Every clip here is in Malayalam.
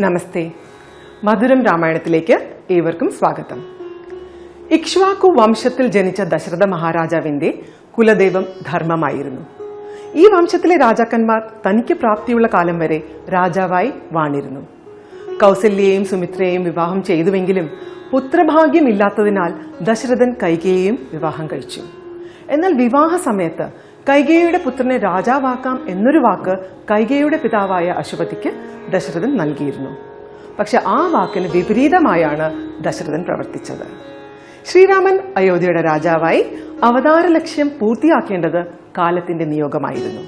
നമസ്തേ. മധുരം രാമായണത്തിലേക്ക് ഏവർക്കും സ്വാഗതം. ഇക്ഷ്വാക്കു വംശത്തിൽ ജനിച്ച ദശരഥ മഹാരാജാവിന്റെ കുലദൈവം ധർമ്മമായിരുന്നു. ഈ വംശത്തിലെ രാജാക്കന്മാർ തനിക്ക് പ്രാപ്തിയുള്ള കാലം വരെ രാജാവായി വാണിരുന്നു. കൗസല്യയെയും സുമിത്രയെയും വിവാഹം ചെയ്തുവെങ്കിലും പുത്രഭാഗ്യമില്ലാത്തതിനാൽ ദശരഥൻ കൈകേയെയും വിവാഹം കഴിച്ചു. എന്നാൽ വിവാഹ സമയത്ത് കൈകേയിയുടെ പുത്രനെ രാജാവാക്കാം എന്നൊരു വാക്ക് കൈകേയിയുടെ പിതാവായ അശുപതിക്ക് ദശരഥൻ നൽകിയിരുന്നു. പക്ഷെ ആ വാക്കിന് വിപരീതമായാണ് ദശരഥൻ പ്രവർത്തിച്ചത്. ശ്രീരാമൻ അയോധ്യയുടെ രാജാവായി അവതാര ലക്ഷ്യം പൂർത്തിയാക്കേണ്ടത് കാലത്തിന്റെ നിയോഗമായിരുന്നു.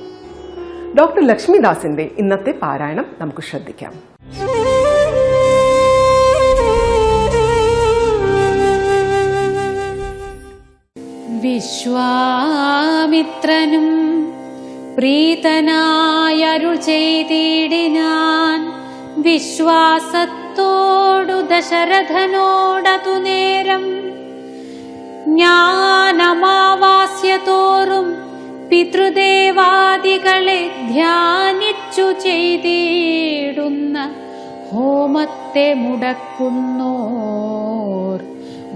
ഡോക്ടർ ലക്ഷ്മിദാസിന്റെ ഇന്നത്തെ പാരായണം നമുക്ക് ശ്രദ്ധിക്കാം. വിശ്വാമിത്രനും പ്രീതനായരുൾ ചെയ്തിടിനാൻ വിശ്വാസത്തോടു ദശരഥനോടതു നേരം ജ്ഞാനമാവാസ്യതോറും പിതൃദേവാദികളെ ധ്യാനിച്ചു ചെയ്തിടുന്ന ഹോമത്തെ മുടക്കുന്നോർ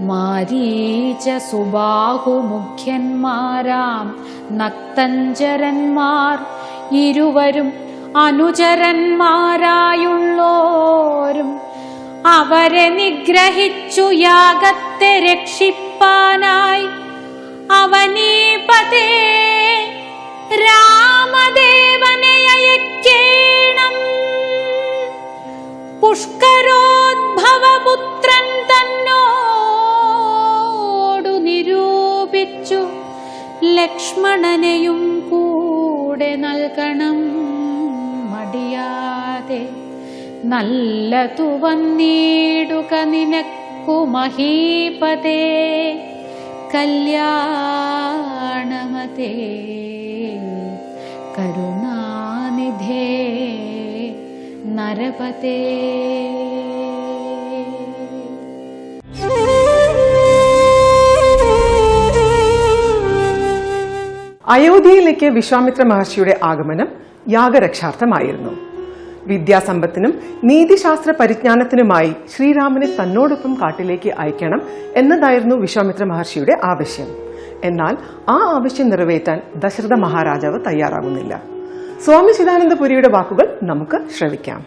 മാരീച സുബാഹുമുഖ്യന്മാരാം നക്തഞ്ചരന്മാർ ഇരുവരും അനുചരന്മാരായുള്ളോരും. അവരെ നിഗ്രഹിച്ചു യാഗത്തെ രക്ഷിപ്പാനായി. അവനീപതേ രാമദേവനെ അയക്കേണം. പുഷ്കരോദ്ഭവപുത്രൻ തന്നോടു നിരൂപിച്ചു ലക്ഷ്മണനെയും കൂടെ നൽകണം. മടിയാതെ നല്ലതു വന്നിടുക നിനക്കു മഹീപതേ. കല്യാണമതേ കരുണാനിധേ നരപതേ. അയോധ്യയിലേക്ക് വിശ്വാമിത്ര മഹർഷിയുടെ ആഗമനം യാഗരക്ഷാർത്ഥമായിരുന്നു. വിദ്യാസമ്പത്തിനും നീതിശാസ്ത്ര പരിജ്ഞാനത്തിനുമായി ശ്രീരാമനെ തന്നോടൊപ്പം കാട്ടിലേക്ക് അയക്കണം എന്നതായിരുന്നു വിശ്വാമിത്ര മഹർഷിയുടെ ആവശ്യം. എന്നാൽ ആ ആവശ്യം നിറവേറ്റാൻ ദശരഥ മഹാരാജാവ് തയ്യാറാകുന്നില്ല. സ്വാമി ചിദാനന്ദപുരിയുടെ വാക്കുകൾ നമുക്ക് ശ്രവിക്കാം.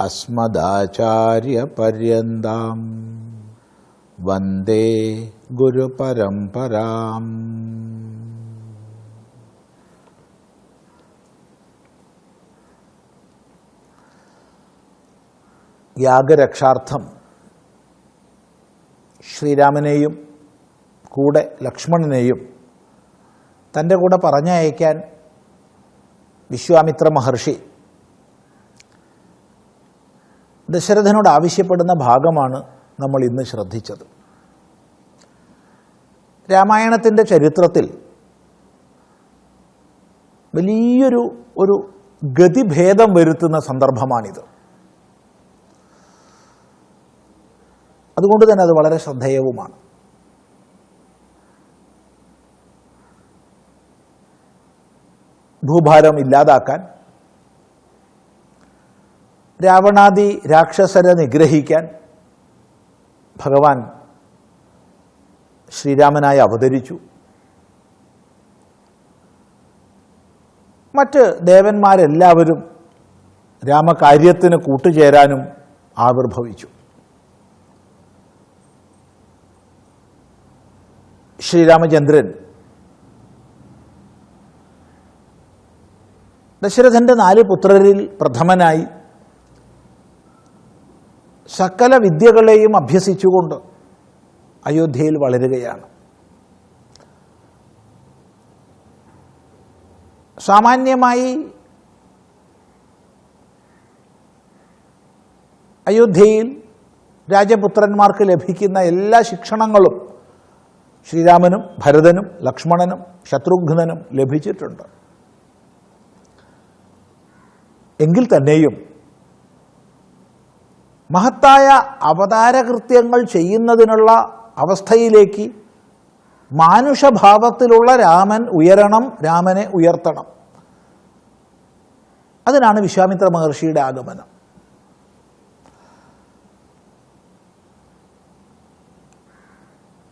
അസ്മദാചാര്യപര്യന്താം. വന്ദേ ഗുരുപരംപരാം യാഗരക്ഷാർത്ഥം ശ്രീരാമനെയും കൂടെ ലക്ഷ്മണനെയും തന്റെ കൂടെ പറഞ്ഞയക്കാൻ വിശ്വാമിത്ര മഹർഷി ദശരഥനോട് ആവശ്യപ്പെടുന്ന ഭാഗമാണ് നമ്മൾ ഇന്ന് ശ്രദ്ധിച്ചത്. രാമായണത്തിന്റെ ചരിത്രത്തിൽ വലിയൊരു ഒരു ഗതിഭേദം വരുത്തുന്ന സന്ദർഭമാണിത്. അതുകൊണ്ട് തന്നെ അത് വളരെ ശ്രദ്ധേയവുമാണ്. ഭൂഭാരം ഇല്ലാതാക്കാൻ രാവണാദി രാക്ഷസരെ നിഗ്രഹിക്കാൻ ഭഗവാൻ ശ്രീരാമനായി അവതരിച്ചു. മറ്റ് ദേവന്മാരെല്ലാവരും രാമകാര്യത്തിന് കൂട്ടുചേരാനും ആവിർഭവിച്ചു. ശ്രീരാമചന്ദ്രൻ ദശരഥന്റെ നാല് പുത്രരിൽ പ്രഥമനായി സകല വിദ്യകളെയും അഭ്യസിച്ചുകൊണ്ട് അയോധ്യയിൽ വളരുകയാണ്. സാമാന്യമായി അയോധ്യയിൽ രാജപുത്രന്മാർക്ക് ലഭിക്കുന്ന എല്ലാ ശിക്ഷണങ്ങളും ശ്രീരാമനും ഭരതനും ലക്ഷ്മണനും ശത്രുഘ്നനും ലഭിച്ചിട്ടുണ്ട്. എങ്കിൽ തന്നെയും മഹത്തായ അവതാരകൃത്യങ്ങൾ ചെയ്യുന്നതിനുള്ള അവസ്ഥയിലേക്ക് മാനുഷഭാവത്തിലുള്ള രാമൻ ഉയരണം രാമനെ ഉയർത്തണം. അതിനാണ് വിശ്വാമിത്ര മഹർഷിയുടെ ആഗമനം.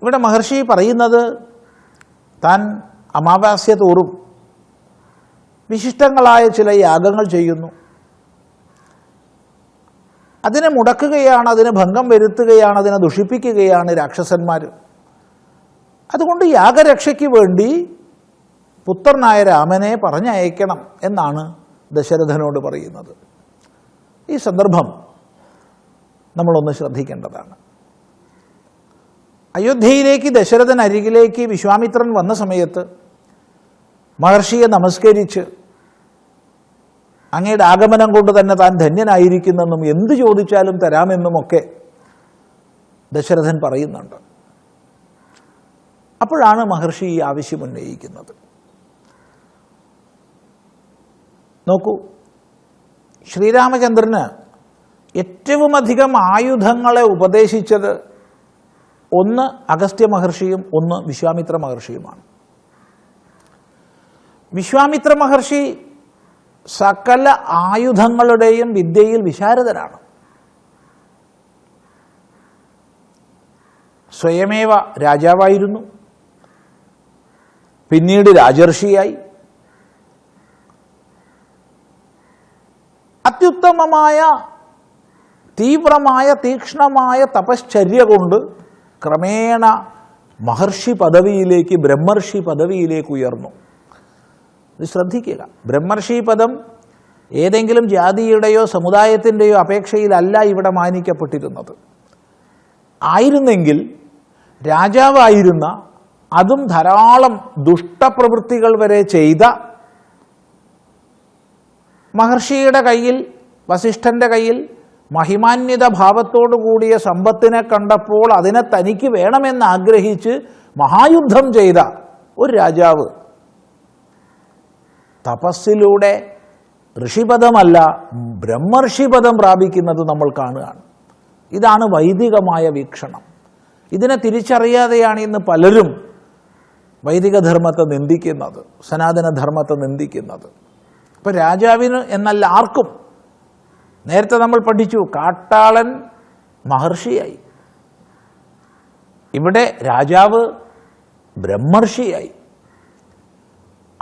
ഇവിടെ മഹർഷി പറയുന്നത് താൻ അമാവാസ്യ തോറും വിശിഷ്ടങ്ങളായ ചില യാഗങ്ങൾ ചെയ്യുന്നു. അതിനെ മുടക്കുകയാണ് അതിനെ ഭംഗം വരുത്തുകയാണ് അതിനെ ദുഷിപ്പിക്കുകയാണ് രാക്ഷസന്മാർ. അതുകൊണ്ട് യാഗരക്ഷയ്ക്ക് വേണ്ടി പുത്രനായ രാമനെ പറഞ്ഞയക്കണം എന്നാണ് ദശരഥനോട് പറയുന്നത്. ഈ സന്ദർഭം നമ്മളൊന്ന് ശ്രദ്ധിക്കേണ്ടതാണ്. അയോധ്യയിലേക്ക് ദശരഥൻ അരികിലേക്ക് വിശ്വാമിത്രൻ വന്ന സമയത്ത് മഹർഷിയെ നമസ്കരിച്ച് അങ്ങയുടെ ആഗമനം കൊണ്ട് തന്നെ താൻ ധന്യനായിരിക്കുന്നെന്നും എന്ത് ചോദിച്ചാലും തരാമെന്നുമൊക്കെ ദശരഥൻ പറയുന്നുണ്ട്. അപ്പോഴാണ് മഹർഷി ഈ ആവശ്യം ഉന്നയിക്കുന്നത്. നോക്കൂ ശ്രീരാമചന്ദ്രന് ഏറ്റവും അധികം ആയുധങ്ങളെ ഉപദേശിച്ചത് ഒന്ന് അഗസ്ത്യ മഹർഷിയും ഒന്ന് വിശ്വാമിത്ര മഹർഷിയുമാണ്. വിശ്വാമിത്ര മഹർഷി സകല ആയുധങ്ങളുടെയും വിദ്യയിൽ വിശാരദനാണ് സ്വയമേവ രാജാവായിരുന്നു. പിന്നീട് രാജർഷിയായി. അത്യുത്തമമായ തീവ്രമായ തീക്ഷ്ണമായ തപശ്ചര്യ കൊണ്ട് ക്രമേണ മഹർഷി പദവിയിലേക്ക് ബ്രഹ്മർഷി പദവിയിലേക്ക് ഉയർന്നു. ഇത് ശ്രദ്ധിക്കുക. ബ്രഹ്മർഷി പദം ഏതെങ്കിലും ജാതിയുടെയോ സമുദായത്തിന്റെയോ അപേക്ഷയിലല്ല ഇവിടെ മാനിക്കപ്പെട്ടിരുന്നത്. ആയിരുന്നെങ്കിൽ രാജാവായിരുന്ന അതും ധാരാളം ദുഷ്ടപ്രവൃത്തികൾ വരെ ചെയ്ത മഹർഷിയുടെ കയ്യിൽ വസിഷ്ഠന്റെ കയ്യിൽ മഹിമാന്യത ഭാവത്തോടു കൂടിയ സമ്പത്തിനെ കണ്ടപ്പോൾ അതിനെ തനിക്ക് വേണമെന്ന് ആഗ്രഹിച്ച് മഹായുദ്ധം ചെയ്ത ഒരു രാജാവ് തപസ്സിലൂടെ ഋഷിപദമല്ല ബ്രഹ്മർഷിപദം പ്രാപിക്കുന്നത് നമ്മൾ കാണുകയാണ്. ഇതാണ് വൈദികമായ വീക്ഷണം. ഇതിനെ തിരിച്ചറിയാതെയാണ് ഇന്ന് പലരും വൈദിക ധർമ്മത്തെ നിന്ദിക്കുന്നത് സനാതന ധർമ്മത്തെ നിന്ദിക്കുന്നത്. ഇപ്പം രാജാവിന് എന്നല്ല ആർക്കും? നേരത്തെ നമ്മൾ പഠിച്ചു കാട്ടാളൻ മഹർഷിയായി. ഇവിടെ രാജാവ് ബ്രഹ്മർഷിയായി.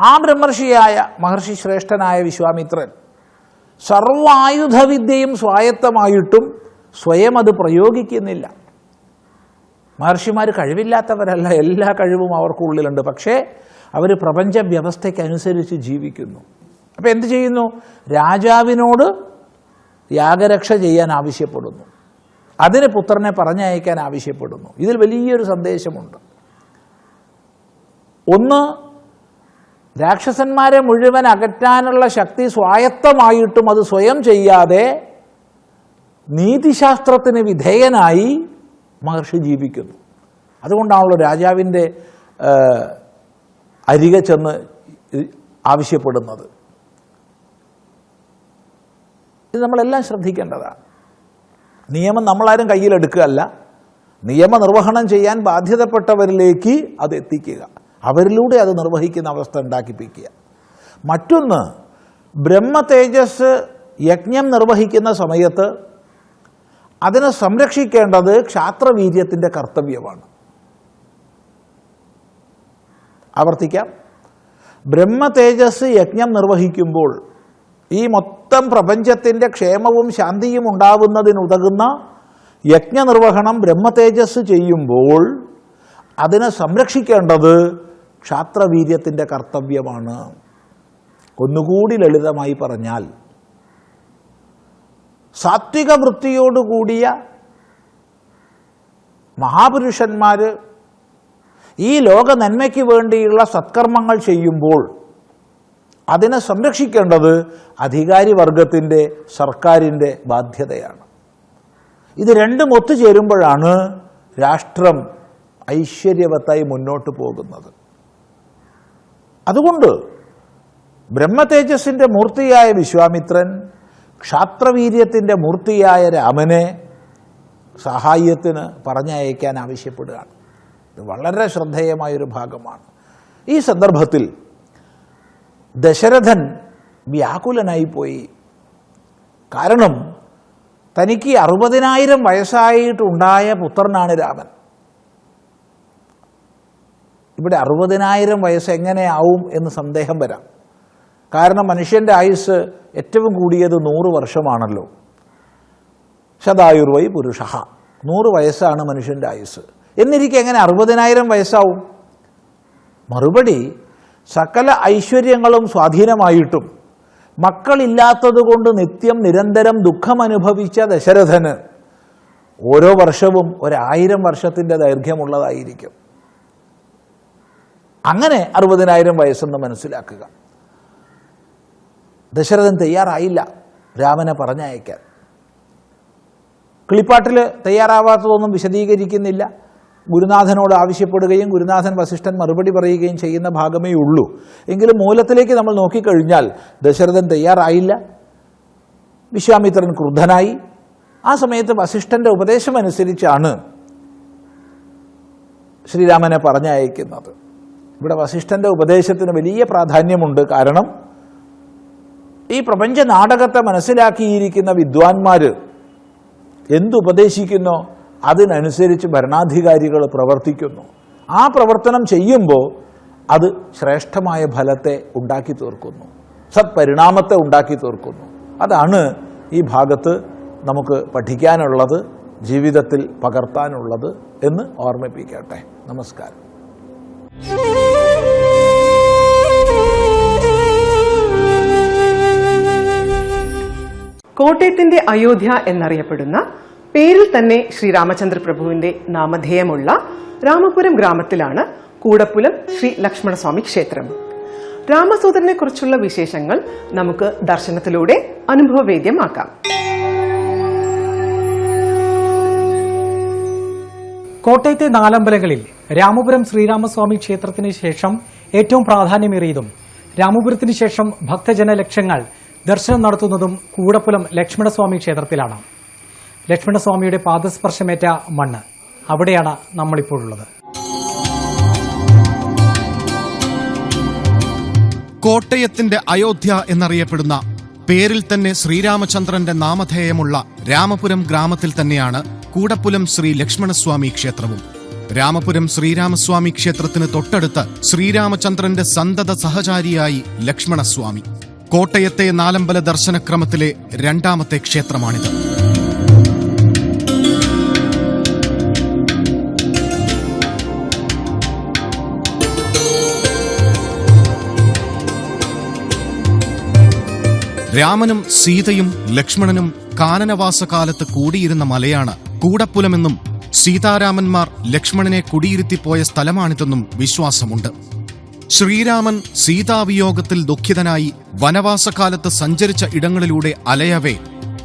ആ ബ്രഹ്മർഷിയായ മഹർഷി ശ്രേഷ്ഠനായ വിശ്വാമിത്രൻ സർവായുധവിദ്യയും സ്വായത്തമായിട്ടും സ്വയം അത് പ്രയോഗിക്കുന്നില്ല. മഹർഷിമാർ കഴിവില്ലാത്തവരല്ല എല്ലാ കഴിവും അവർക്കുള്ളിലുണ്ട്. പക്ഷേ അവർ പ്രപഞ്ച വ്യവസ്ഥയ്ക്കനുസരിച്ച് ജീവിക്കുന്നു. അപ്പോൾ എന്ത് ചെയ്യുന്നു? രാജാവിനോട് യാഗരക്ഷ ചെയ്യാൻ ആവശ്യപ്പെടുന്നു. അതിന് പുത്രനെ പറഞ്ഞയക്കാൻ ആവശ്യപ്പെടുന്നു. ഇതിൽ വലിയൊരു സന്ദേശമുണ്ട്. ഒന്ന് രാക്ഷസന്മാരെ മുഴുവൻ അകറ്റാനുള്ള ശക്തി സ്വായത്തമായിട്ടും അത് സ്വയം ചെയ്യാതെ നീതിശാസ്ത്രത്തിന് വിധേയനായി മഹർഷി ജീവിക്കുന്നു. അതുകൊണ്ടാണല്ലോ രാജാവിന്റെ അരികെ ചെന്ന് ആവശ്യപ്പെടുന്നത്. ഇത് നമ്മളെല്ലാം ശ്രദ്ധിക്കേണ്ടതാണ്. നിയമം നമ്മളാരും കയ്യിലെടുക്കുകയല്ല. നിയമനിർവഹണം ചെയ്യാൻ ബാധ്യതപ്പെട്ടവരിലേക്ക് അത് എത്തിക്കുക. അവരിലൂടെ അത് നിർവഹിക്കുന്ന അവസ്ഥ ഉണ്ടാക്കിപ്പിക്കുക. മറ്റൊന്ന് ബ്രഹ്മ തേജസ് യജ്ഞം നിർവഹിക്കുന്ന സമയത്ത് അതിനെ സംരക്ഷിക്കേണ്ടത് ക്ഷാത്രവീര്യത്തിന്റെ കർത്തവ്യമാണ്. ആവർത്തിക്കാം. ബ്രഹ്മ തേജസ് യജ്ഞം നിർവഹിക്കുമ്പോൾ ഈ മൊത്തം പ്രപഞ്ചത്തിന്റെ ക്ഷേമവും ശാന്തിയും ഉണ്ടാവുന്നതിനുതകുന്ന യജ്ഞനിർവഹണം ബ്രഹ്മ തേജസ് ചെയ്യുമ്പോൾ അതിനെ സംരക്ഷിക്കേണ്ടത് ക്ഷാത്രവീര്യത്തിന്റെ കർത്തവ്യമാണ്. ഒന്നുകൂടി ലളിതമായി പറഞ്ഞാൽ സാത്വിക വൃത്തിയോടുകൂടിയ മഹാപുരുഷന്മാർ ഈ ലോക നന്മയ്ക്ക് വേണ്ടിയുള്ള സത്കർമ്മങ്ങൾ ചെയ്യുമ്പോൾ അതിനെ സംരക്ഷിക്കേണ്ടത് അധികാരി വർഗത്തിന്റെ സർക്കാരിന്റെ ബാധ്യതയാണ്. ഇത് രണ്ടും ഒത്തുചേരുമ്പോഴാണ് രാഷ്ട്രം ഐശ്വര്യവത്തായി മുന്നോട്ട് പോകുന്നത്. അതുകൊണ്ട് ബ്രഹ്മതേജസ്സിന്റെ മൂർത്തിയായ വിശ്വാമിത്രൻ ക്ഷാത്രവീര്യത്തിന്റെ മൂർത്തിയായ രാമനെ സഹായത്തിന് പറഞ്ഞയക്കാൻ ആവശ്യപ്പെടുകയാണ്. ഇത് വളരെ ശ്രദ്ധേയമായൊരു ഭാഗമാണ്. ഈ സന്ദർഭത്തിൽ ദശരഥൻ വ്യാകുലനായിപ്പോയി. കാരണം തനിക്ക് അറുപതിനായിരം വയസ്സായിട്ടുണ്ടായ പുത്രനാണ് രാമൻ. ഇവിടെ അറുപതിനായിരം വയസ്സ് എങ്ങനെയാവും എന്ന് സന്ദേഹം വരാം. കാരണം മനുഷ്യന്റെ ആയുസ് ഏറ്റവും കൂടിയത് നൂറ് വർഷമാണല്ലോ. ശതായുർവൈ പുരുഷ നൂറ് വയസ്സാണ് മനുഷ്യന്റെ ആയുസ് എന്നിരിക്കെ എങ്ങനെ അറുപതിനായിരം വയസ്സാവും? മറുപടി സകല ഐശ്വര്യങ്ങളും സ്വാധീനമായിട്ടും മക്കളില്ലാത്തതുകൊണ്ട് നിത്യം നിരന്തരം ദുഃഖമനുഭവിച്ച ദശരഥന് ഓരോ വർഷവും ഒരായിരം വർഷത്തിന്റെ ദൈർഘ്യമുള്ളതായിരിക്കും. അങ്ങനെ അറുപതിനായിരം വയസ്സെന്ന് മനസ്സിലാക്കുക. ദശരഥൻ തയ്യാറായില്ല. രാമനെ പറഞ്ഞയക്കാൻ. കിളിപ്പാട്ടിൽ തയ്യാറാവാത്തതൊന്നും വിശദീകരിക്കുന്നില്ല. ഗുരുനാഥനോട് ആവശ്യപ്പെടുകയും ഗുരുനാഥൻ വസിഷ്ഠൻ മറുപടി പറയുകയും ചെയ്യുന്ന ഭാഗമേ ഉള്ളൂ. എങ്കിലും മൂലത്തിലേക്ക് നമ്മൾ നോക്കിക്കഴിഞ്ഞാൽ ദശരഥൻ തയ്യാറായില്ല. വിശ്വാമിത്രൻ ക്രുദ്ധനായി. ആ സമയത്ത് വസിഷ്ഠന്റെ ഉപദേശമനുസരിച്ചാണ് ശ്രീരാമനെ പറഞ്ഞയക്കുന്നത്. ഇവിടെ വസിഷ്ഠന്റെ ഉപദേശത്തിന് വലിയ പ്രാധാന്യമുണ്ട്. കാരണം ഈ പ്രപഞ്ച നാടകത്തെ മനസ്സിലാക്കിയിരിക്കുന്ന വിദ്വാൻമാർ എന്തുപദേശിക്കുന്നോ? അതിനനുസരിച്ച് ഭരണാധികാരികൾ പ്രവർത്തിക്കുന്നു. ആ പ്രവർത്തനം ചെയ്യുമ്പോൾ അത് ശ്രേഷ്ഠമായ ഫലത്തെ ഉണ്ടാക്കി തീർക്കുന്നു. സത്പരിണാമത്തെ ഉണ്ടാക്കി തീർക്കുന്നു. അതാണ് ഈ ഭാഗത്ത് നമുക്ക് പഠിക്കാനുള്ളത് ജീവിതത്തിൽ പകർത്താനുള്ളത് എന്ന് ഓർമ്മിപ്പിക്കട്ടെ. നമസ്കാരം. കോട്ടയത്തിന്റെ അയോധ്യ എന്നറിയപ്പെടുന്ന പേരിൽ തന്നെ ശ്രീരാമചന്ദ്ര പ്രഭുവിന്റെ നാമധേയമുള്ള രാമപുരം ഗ്രാമത്തിലാണ് കൂടപ്പുലം ശ്രീ ലക്ഷ്മണസ്വാമി ക്ഷേത്രം. രാമസൂദനെ കുറിച്ചുള്ള വിശേഷങ്ങൾ നമുക്ക് ദർശനത്തിലൂടെ അനുഭവവേദ്യമാക്കാം. കോട്ടയത്തെ നാലമ്പലങ്ങളിൽ രാമപുരം ശ്രീരാമസ്വാമി ക്ഷേത്രത്തിന് ശേഷം ഏറ്റവും പ്രാധാന്യമേറിയതും രാമപുരത്തിന് ശേഷം ഭക്തജന ലക്ഷങ്ങൾ ദർശനം നടത്തുന്നതും കൂടപ്പുലം ലക്ഷ്മണസ്വാമി ക്ഷേത്രത്തിലാണ്. ലക്ഷ്മണസ്വാമിയുടെ പാദസ്പർശമേറ്റ മണ്ണ് അവിടെയാണ് നമ്മളിപ്പോഴുള്ളത്. കോട്ടയത്തിന്റെ അയോധ്യ എന്നറിയപ്പെടുന്ന പേരിൽ തന്നെ ശ്രീരാമചന്ദ്രന്റെ നാമധേയമുള്ള രാമപുരം ഗ്രാമത്തിൽ തന്നെയാണ് കൂടപ്പുലം ശ്രീ ലക്ഷ്മണസ്വാമി ക്ഷേത്രവും. രാമപുരം ശ്രീരാമസ്വാമി ക്ഷേത്രത്തിന് തൊട്ടടുത്ത് ശ്രീരാമചന്ദ്രന്റെ സന്തത സഹചാരിയായി ലക്ഷ്മണസ്വാമി. കോട്ടയത്തെ നാലമ്പല ദർശനക്രമത്തിലെ രണ്ടാമത്തെ ക്ഷേത്രമാണിത്. രാമനും സീതയും ലക്ഷ്മണനും കാനനവാസകാലത്ത് കൂടിയിരുന്ന മലയാണ് കൂടപ്പുലമെന്നും സീതാരാമന്മാർ ലക്ഷ്മണനെ കുടിയിരുത്തിപ്പോയ സ്ഥലമാണിതെന്നും വിശ്വാസമുണ്ട്. ശ്രീരാമൻ സീതാവിയോഗത്തിൽ ദുഃഖിതനായി വനവാസകാലത്ത് സഞ്ചരിച്ച ഇടങ്ങളിലൂടെ അലയവേ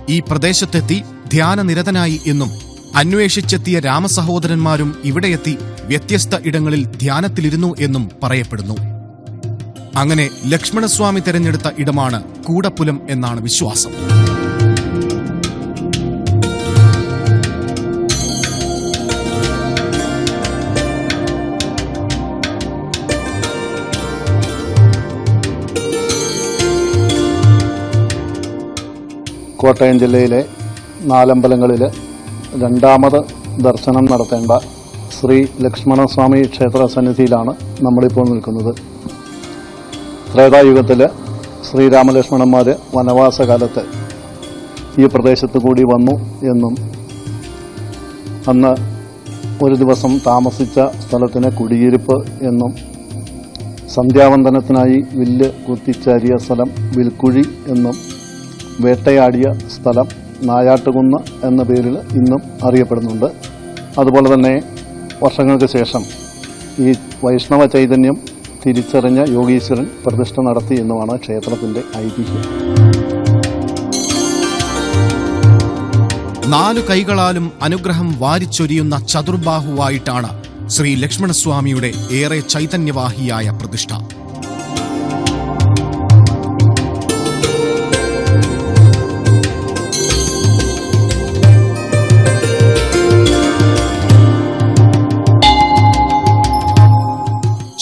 ഈ പ്രദേശത്തെത്തി ധ്യാനനിരതനായി എന്നും അന്വേഷിച്ചെത്തിയ രാമസഹോദരന്മാരും ഇവിടെയെത്തി വ്യത്യസ്ത ഇടങ്ങളിൽ ധ്യാനത്തിലിരുന്നു എന്നും പറയപ്പെടുന്നു. അങ്ങനെ ലക്ഷ്മണസ്വാമി തിരഞ്ഞെടുത്ത ഇടമാണ് കൂടപ്പുലം എന്നാണ് വിശ്വാസം. കോട്ടയം ജില്ലയിലെ നാലമ്പലങ്ങളിൽ രണ്ടാമത് ദർശനം നടത്തേണ്ട ശ്രീ ലക്ഷ്മണസ്വാമി ക്ഷേത്ര സന്നിധിയിലാണ് നമ്മളിപ്പോൾ നിൽക്കുന്നത്. ത്രേതായുഗത്തിൽ ശ്രീരാമലക്ഷ്മണന്മാർ വനവാസകാലത്ത് ഈ പ്രദേശത്ത് കൂടി വന്നു എന്നും അന്ന് ഒരു ദിവസം താമസിച്ച സ്ഥലത്തിന് കുടിയിരിപ്പ് എന്നും സന്ധ്യാവന്തനത്തിനായി വില്ല് കുത്തിച്ചാരിയ സ്ഥലം വിൽക്കുഴി എന്നും വേട്ടയാടിയ സ്ഥലം നായാട്ടുകുന്ന് എന്ന പേരിൽ ഇന്നും അറിയപ്പെടുന്നുണ്ട്. അതുപോലെ തന്നെ വർഷങ്ങൾക്ക് ശേഷം ഈ വൈഷ്ണവ ചൈതന്യം തിരിച്ചറിഞ്ഞ യോഗീശ്വരൻ പ്രതിഷ്ഠ നടത്തി എന്നുമാണ് ക്ഷേത്രത്തിന്റെ ഐതിഹ്യം. നാലു കൈകളാലും അനുഗ്രഹം വാരിച്ചൊരിയുന്ന ചതുർബാഹുവായിട്ടാണ് ശ്രീ ലക്ഷ്മണസ്വാമിയുടെ ഏറെ ചൈതന്യവാഹിയായ പ്രതിഷ്ഠ.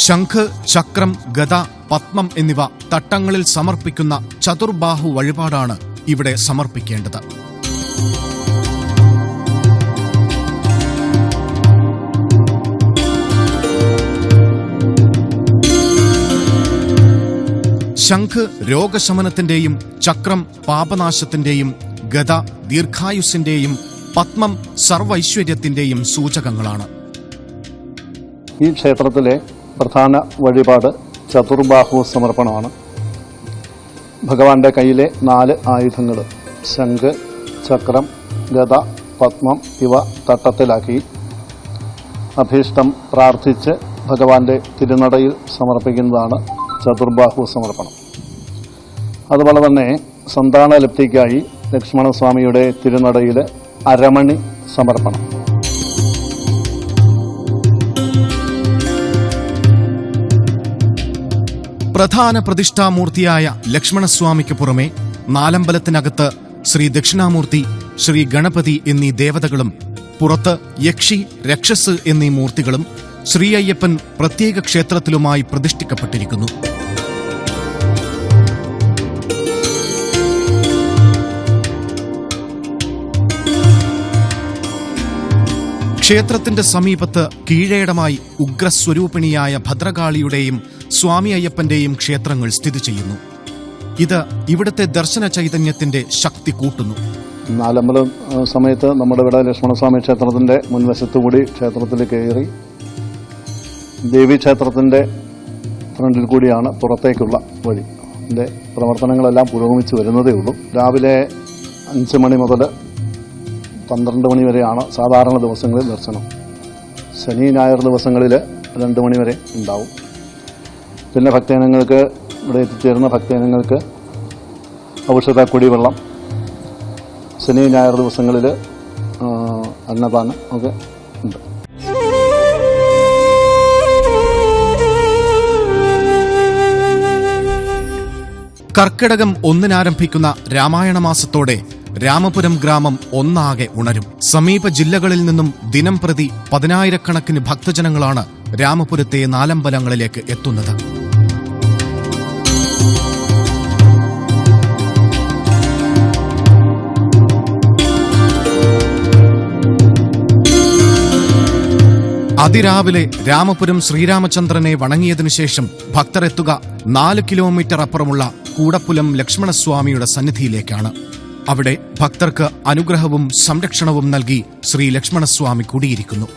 ശംഖ് ചക്രം ഗത പത്മം എന്നിവ തട്ടങ്ങളിൽ സമർപ്പിക്കുന്ന ചതുർബാഹു വഴിപാടാണ് ഇവിടെ സമർപ്പിക്കേണ്ടത്. ശംഖ് രോഗശമനത്തിന്റെയും ചക്രം പാപനാശത്തിന്റെയും ഗത ദീർഘായുസിന്റെയും പത്മം സർവൈശ്വര്യത്തിന്റെയും സൂചകങ്ങളാണ്. ഈ ക്ഷേത്രത്തിലെ പ്രധാന വഴിപാട് ചതുർബാഹു സമർപ്പണമാണ്. ഭഗവാന്റെ കയ്യിലെ നാല് ആയുധങ്ങൾ ശംഖ് ചക്രം ഗത പത്മം ഇവ തട്ടത്തിലാക്കി. അഭീഷ്ടം പ്രാർത്ഥിച്ച് ഭഗവാന്റെ തിരുനടയിൽ സമർപ്പിക്കുന്നതാണ് ചതുർബാഹു സമർപ്പണം. അതുപോലെ തന്നെ സന്താനലബ്ധിക്കായി ലക്ഷ്മണസ്വാമിയുടെ തിരുനടയിൽ അരമണി സമർപ്പണം. പ്രധാന പ്രതിഷ്ഠാമൂർത്തിയായ ലക്ഷ്മണസ്വാമിക്ക് പുറമെ നാലമ്പലത്തിനകത്ത് ശ്രീ ദക്ഷിണാമൂർത്തി ശ്രീ ഗണപതി എന്നീ ദേവതകളും പുറത്ത് യക്ഷി രക്ഷസ് എന്നീ മൂർത്തികളും ശ്രീ അയ്യപ്പൻ പ്രത്യേക ക്ഷേത്രത്തിലുമായി പ്രതിഷ്ഠിക്കപ്പെട്ടിരിക്കുന്നു. ക്ഷേത്രത്തിന്റെ സമീപത്ത് കീഴേടമായി ഉഗ്രസ്വരൂപിണിയായ ഭദ്രകാളിയുടെയും സ്വാമി അയ്യപ്പന്റെയും ക്ഷേത്രങ്ങൾ സ്ഥിതി ചെയ്യുന്നു. ഇത് ഇവിടുത്തെ ദർശന ചൈതന്യത്തിന്റെ ശക്തി കൂട്ടുന്നു. നാലമ്പലം സമയത്ത് നമ്മുടെ ഇവിടെ ലക്ഷ്മണസ്വാമി ക്ഷേത്രത്തിന്റെ മുൻവശത്തു കൂടി ക്ഷേത്രത്തിൽ കയറി ദേവി ക്ഷേത്രത്തിന്റെ ഫ്രണ്ടിൽ കൂടിയാണ് പുറത്തേക്കുള്ള വഴി. ഇതിന്റെ പ്രവർത്തനങ്ങളെല്ലാം പുരോഗമിച്ച് വരുന്നതേ ഉള്ളൂ. രാവിലെ അഞ്ച് മണി മുതൽ പന്ത്രണ്ട് മണി വരെയാണ് സാധാരണ ദിവസങ്ങളിൽ ദർശനം. ശനി ഞായർ ദിവസങ്ങളിൽ രണ്ട് മണി വരെ ഉണ്ടാവും. പിന്നെ ഭക്തജനങ്ങൾക്ക് ഇവിടെ എത്തിച്ചേരുന്ന ഭക്തജനങ്ങൾക്ക് ഔഷധ കുടിവെള്ളം ശനി ഞായർ ദിവസങ്ങളിൽ അന്നപാനം ഒക്കെ ഉണ്ട്. കർക്കിടകം ഒന്നിനാരംഭിക്കുന്ന രാമായണ മാസത്തോടെ രാമപുരം ഗ്രാമം ഒന്നാകെ ഉണരും. സമീപ ജില്ലകളിൽ നിന്നും ദിനം പ്രതി പതിനായിരക്കണക്കിന് ഭക്തജനങ്ങളാണ് രാമപുരത്തെ നാലമ്പലങ്ങളിലേക്ക് എത്തുന്നത്. അതിരാവിലെ രാമപുരം ശ്രീരാമചന്ദ്രനെ വണങ്ങിയതിനു ശേഷം ഭക്തരെത്തുക നാല് കിലോമീറ്റർ അപ്പുറമുള്ള കൂടപ്പുലം ലക്ഷ്മണസ്വാമിയുടെ സന്നിധിയിലേക്കാണ്. അവിടെ ഭക്തർക്ക് അനുഗ്രഹവും സംരക്ഷണവും നൽകി ശ്രീ ലക്ഷ്മണസ്വാമി കുടിയിരിക്കുന്നു.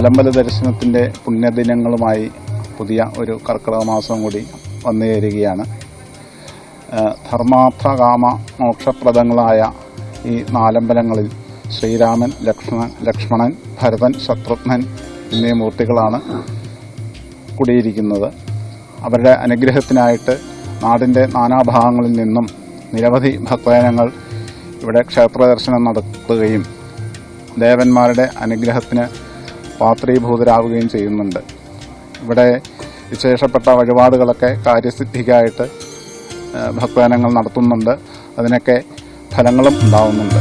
ആലമ്പല ദർശനത്തിന്റെ പുണ്യദിനങ്ങളുമായി പുതിയ ഒരു കർക്കിടക മാസം കൂടി വന്നു ചേരുകയാണ്. ധർമാർത്ഥ ധർമാർത്ഥകാമ മോക്ഷപ്രദങ്ങളായ ഈ നാലമ്പലങ്ങളിൽ ശ്രീരാമൻ ലക്ഷ്മണൻ ലക്ഷ്മണൻ ഭരതൻ ശത്രുഘ്നൻ എന്നീ മൂർത്തികളാണ് കുടിയിരിക്കുന്നത്. അവരുടെ അനുഗ്രഹത്തിനായിട്ട് നാടിന്റെ നാനാഭാഗങ്ങളിൽ നിന്നും നിരവധി ഭക്തജനങ്ങൾ ഇവിടെ ക്ഷേത്രദർശനം നടത്തുകയും ദേവന്മാരുടെ അനുഗ്രഹത്തിന് പാത്രീഭൂതരാവുകയും ചെയ്യുന്നുണ്ട്. ഇവിടെ വിശേഷപ്പെട്ട വഴിപാടുകളൊക്കെ കാര്യസിദ്ധിക്കായിട്ട് ഭക്തജനങ്ങൾ നടത്തുന്നുണ്ട്. അതിനൊക്കെ ഫലങ്ങളും ഉണ്ടാവുന്നുണ്ട്.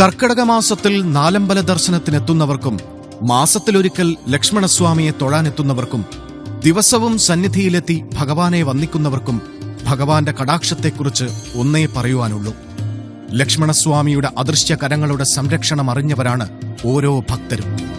കർക്കിടക മാസത്തിൽ നാലമ്പല ദർശനത്തിനെത്തുന്നവർക്കും മാസത്തിലൊരിക്കൽ ലക്ഷ്മണസ്വാമിയെ തൊഴാനെത്തുന്നവർക്കും ദിവസവും സന്നിധിയിലെത്തി ഭഗവാനെ വന്ദിക്കുന്നവർക്കും ഭഗവാന്റെ കടാക്ഷത്തെക്കുറിച്ച് ഒന്നേ പറയുവാനുള്ളൂ. ലക്ഷ്മണസ്വാമിയുടെ അദൃശ്യ കരങ്ങളുടെ സംരക്ഷണം അറിഞ്ഞവരാണ് ഓരോ ഭക്തരും.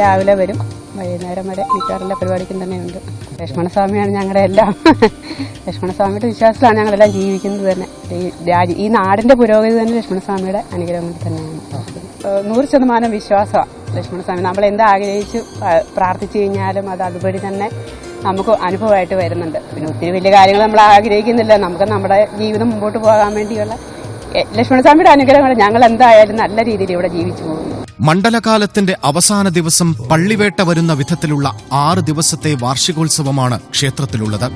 രാവിലെ വരും. വൈകുന്നേരം വരെ മിക്കവാറും എല്ലാ പരിപാടിക്കും തന്നെയുണ്ട്. ലക്ഷ്മണസ്വാമിയാണ് ഞങ്ങളുടെ എല്ലാം. ലക്ഷ്മണസ്വാമിയുടെ വിശ്വാസത്തിലാണ് ഞങ്ങളെല്ലാം ജീവിക്കുന്നത് തന്നെ. ഈ രാജ്യ ഈ നാടിന്റെ പുരോഗതി തന്നെ ലക്ഷ്മണസ്വാമിയുടെ അനുഗ്രഹം കൊണ്ട് തന്നെയാണ്. നൂറ് ശതമാനം വിശ്വാസമാണ് ലക്ഷ്മണസ്വാമി. നമ്മൾ എന്ത് പ്രാർത്ഥിച്ചു കഴിഞ്ഞാലും അത് അതുപടി തന്നെ നമുക്ക് അനുഭവമായിട്ട് വരുന്നുണ്ട്. പിന്നെ ഒത്തിരി വലിയ കാര്യങ്ങൾ നമ്മൾ ആഗ്രഹിക്കുന്നില്ല. നമുക്ക് നമ്മുടെ ജീവിതം മുമ്പോട്ട് പോകാൻ വേണ്ടിയുള്ള ലക്ഷ്മണസ്വാമിയുടെ അനുഗ്രഹമാണ് ഞങ്ങൾ എന്തായാലും നല്ല രീതിയിൽ ഇവിടെ ജീവിച്ചു പോകുന്നു. മണ്ഡലകാലത്തിന്റെ അവസാന ദിവസം പള്ളിവേട്ട വരുന്ന വിധത്തിലുള്ള ആറ് ദിവസത്തെ വാർഷികോത്സവമാണ് ക്ഷേത്രത്തിലുള്ളത്.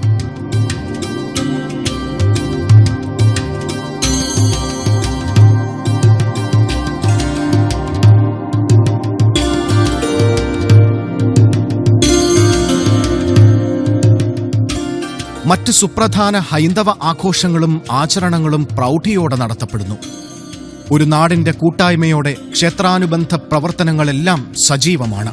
മറ്റ് സുപ്രധാന ഹൈന്ദവ ആഘോഷങ്ങളും ആചരണങ്ങളും പ്രൗഢിയോടെ നടത്തപ്പെടുന്നു. ഒരു നാടിന്റെ കൂട്ടായ്മയോടെ ക്ഷേത്രാനുബന്ധ പ്രവർത്തനങ്ങളെല്ലാം സജീവമാണ്.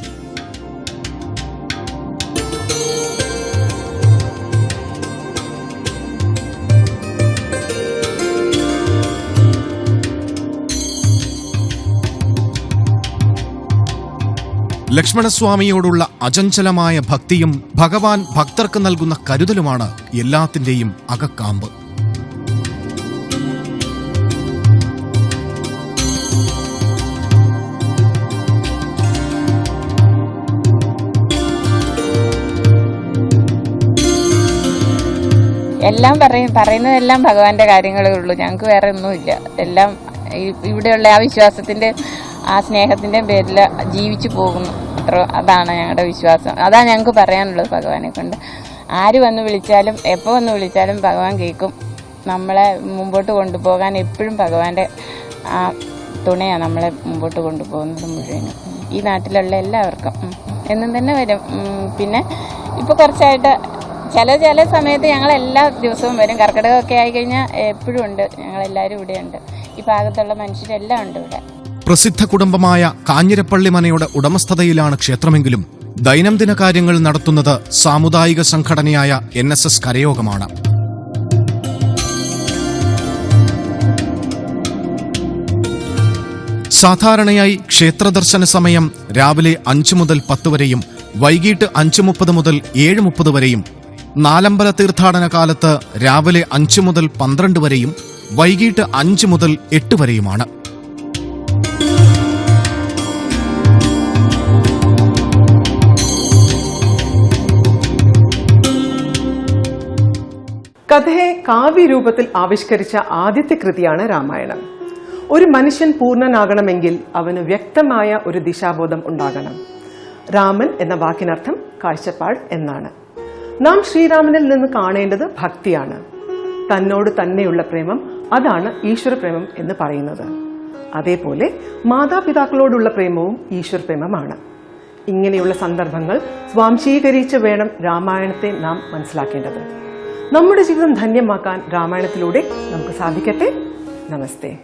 ലക്ഷ്മണസ്വാമിയോടുള്ള അചഞ്ചലമായ ഭക്തിയും ഭഗവാൻ ഭക്തർക്ക് നൽകുന്ന കരുതലുമാണ് എല്ലാത്തിന്റെയും അകക്കാമ്പ്. എല്ലാം പറയും പറയുന്നതെല്ലാം ഭഗവാന്റെ കാര്യങ്ങളേ ഉള്ളൂ. ഞങ്ങൾക്ക് വേറെ ഒന്നുമില്ല. എല്ലാം ഇവിടെയുള്ള ആ വിശ്വാസത്തിന്റെ ആ സ്നേഹത്തിന്റെ പേരിൽ ജീവിച്ചു പോകുന്നു. അത്ര അതാണ് ഞങ്ങളുടെ വിശ്വാസം. അതാണ് ഞങ്ങൾക്ക് പറയാനുള്ളത് ഭഗവാനെ കൊണ്ട്. ആര് വന്ന് വിളിച്ചാലും എപ്പോൾ വന്ന് വിളിച്ചാലും ഭഗവാൻ കേൾക്കും. നമ്മളെ മുമ്പോട്ട് കൊണ്ടുപോകാൻ എപ്പോഴും ഭഗവാന്റെ ആ തുണയാണ് നമ്മളെ മുമ്പോട്ട് കൊണ്ടുപോകുന്നത് മുഴുവനും. ഈ നാട്ടിലുള്ള എല്ലാവർക്കും. എന്നും തന്നെ വരും. പിന്നെ ഇപ്പോൾ കുറച്ചായിട്ട് ചില ചില സമയത്ത് ഞങ്ങൾ എല്ലാ ദിവസവും വരും. കർക്കിടകമൊക്കെ ആയിക്കഴിഞ്ഞാൽ എപ്പോഴും ഉണ്ട്. ഞങ്ങൾ എല്ലാവരും ഇവിടെ ഉണ്ട് ഈ ഭാഗത്തുള്ള മനുഷ്യരെല്ലാം ഉണ്ട് ഇവിടെ. പ്രസിദ്ധ കുടുംബമായ കാഞ്ഞിരപ്പള്ളി മനയുടെ ഉടമസ്ഥതയിലാണ് ക്ഷേത്രമെങ്കിലും ദൈനംദിന കാര്യങ്ങൾ നടത്തുന്നത് സാമുദായിക സംഘടനയായ എൻ എസ് എസ് കരയോഗമാണ്. സാധാരണയായി ക്ഷേത്രദർശന സമയം രാവിലെ അഞ്ചു മുതൽ പത്ത് വരെയും വൈകിട്ട് അഞ്ച് മുപ്പത് മുതൽ ഏഴ് മുപ്പത് വരെയും നാലമ്പല തീർത്ഥാടന കാലത്ത് രാവിലെ അഞ്ച് മുതൽ പന്ത്രണ്ട് വരെയും വൈകിട്ട് അഞ്ച് മുതൽ എട്ട് വരെയുമാണ്. കഥയെ കാവ്യരൂപത്തിൽ ആവിഷ്കരിച്ച ആദ്യത്തെ കൃതിയാണ് രാമായണം. ഒരു മനുഷ്യൻ പൂർണനാകണമെങ്കിൽ അവന് വ്യക്തമായ ഒരു ദിശാബോധം ഉണ്ടാകണം. രാമൻ എന്ന വാക്കിനർത്ഥം കാഴ്ചപ്പാട് എന്നാണ്. നാം ശ്രീരാമനിൽ നിന്ന് കാണേണ്ടത് ഭക്തിയാണ്. തന്നോട് തന്നെയുള്ള പ്രേമം അതാണ് ഈശ്വര പ്രേമം എന്ന് പറയുന്നത്. അതേപോലെ മാതാപിതാക്കളോടുള്ള പ്രേമവും ഈശ്വര പ്രേമമാണ്. ഇങ്ങനെയുള്ള സന്ദർഭങ്ങൾ സ്വാംശീകരിച്ച് വേണം രാമായണത്തെ നാം മനസ്സിലാക്കേണ്ടത്. നമ്മുടെ ജീവിതം ധന്യമാക്കാൻ രാമായണത്തിലൂടെ നമുക്ക് സാധിക്കട്ടെ? നമസ്തേ.